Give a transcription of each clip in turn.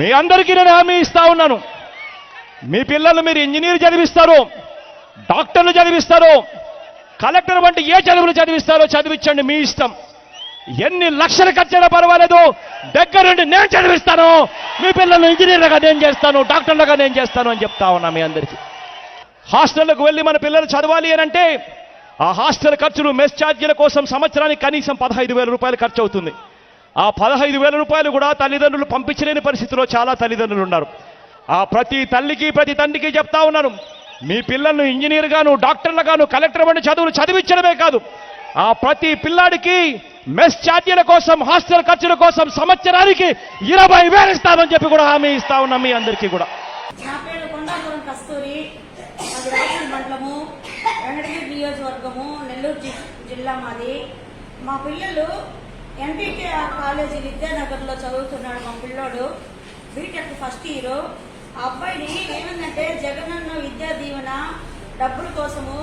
మీ అందరికీ నేను హామీ ఇస్తా ఉన్నాను. మీ పిల్లలు మీరు ఇంజనీర్ చదివిస్తారు డాక్టర్లు చదివిస్తారు కలెక్టర్ వంటి ఏ చదువులు చదివిస్తారో చదివించండి మీ ఇష్టం. ఎన్ని లక్షలు ఖర్చైనా పర్వాలేదు దగ్గరుండి నేను చదివిస్తాను. మీ పిల్లలు ఇంజనీర్లుగా నేను చేస్తాను డాక్టర్లుగా నేను చేస్తాను అని చెప్తా ఉన్నా మీ అందరికీ. హాస్టళ్ళకు వెళ్ళి మన పిల్లలు చదవాలి అని అంటే ఆ హాస్టల్ ఖర్చులు మెస్ ఛార్జీల కోసం సంవత్సరానికి కనీసం పదహైదు వేల రూపాయలు ఖర్చు అవుతుంది ఆ పదహైదు వేల రూపాయలు కూడా తల్లిదండ్రులు పంపించలేని పరిస్థితిలో చాలా తల్లిదండ్రులు ఉన్నారు. ఆ ప్రతి తల్లికి ప్రతి తండ్రికి చెప్తా ఉన్నాను మీ పిల్లల్ని ఇంజనీర్ గాను డాక్టర్లు గాను కలెక్టర్ వంటి చదువులు చదివించడమే కాదు. ఆ ప్రతి పిల్లాడికి మెస్ ఛార్జీల కోసం హాస్టల్ ఖర్చుల కోసం సంవత్సరానికి ఇరవై వేలు ఇస్తామని చెప్పి కూడా హామీ ఇస్తా ఉన్నాం మీ అందరికీ కూడా. నియోజకవర్గము నెల్లూరు జిల్లా మాది. మా పిల్లలు ఎన్టీకే కాలేజీ విద్యానగర్లో చదువుతున్నాడు మా పిల్లోడు. బీటెక్ ఫస్ట్ ఇయర్ ఆ అబ్బాయిని ఏమైందంటే జగనన్న విద్యా దీవెన డబ్బుల కోసము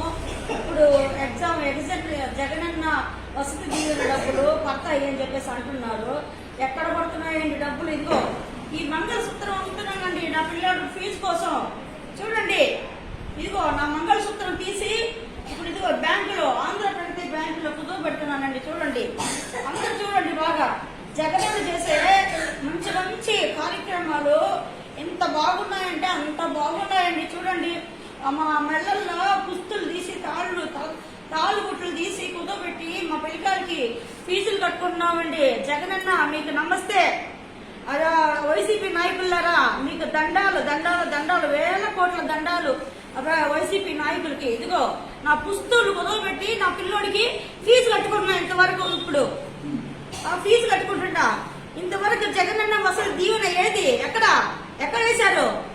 ఇప్పుడు ఎగ్జామ్ ఎగ్జామ్ జగనన్న వసతి దీవెన డబ్బులు పడతాయి అని చెప్పేసి అంటున్నారు. ఎక్కడ పడుతున్నాయండి డబ్బులు? ఇదిగో ఈ మంగళసూత్రం అమ్ముతున్నానండి నా పిల్లోడు ఫీజు కోసం. చూడండి. ఇదిగో నా మంగళ చూడండి. అందరూ చూడండి బాగా. జగనన్న చేసే మంచి మంచి కార్యక్రమాలు ఎంత బాగున్నాయంటే అంత బాగున్నాయండి చూడండి. మా మెళ్ళల్లో పుస్తులు తీసి తాళ్ళు తా- తాళ్ళు గుట్లు తీసి కుదోబెట్టి మా పిల్లకాయలకి ఫీజులు కట్టుకుంటున్నామండి. జగనన్న మీకు నమస్తే. అలా వైసీపీ నాయకులారా మీకు దండాలు దండాలు దండాలు వేల కోట్ల దండాలు అబ్బా వైసీపీ నాయకులకి. ఇదిగో నా పుస్తులు కుదవబెట్టి నా జగన్ అన్న మసాజ్ దీవెన ఏది? ఎక్కడ? ఎక్కడ వేశారు?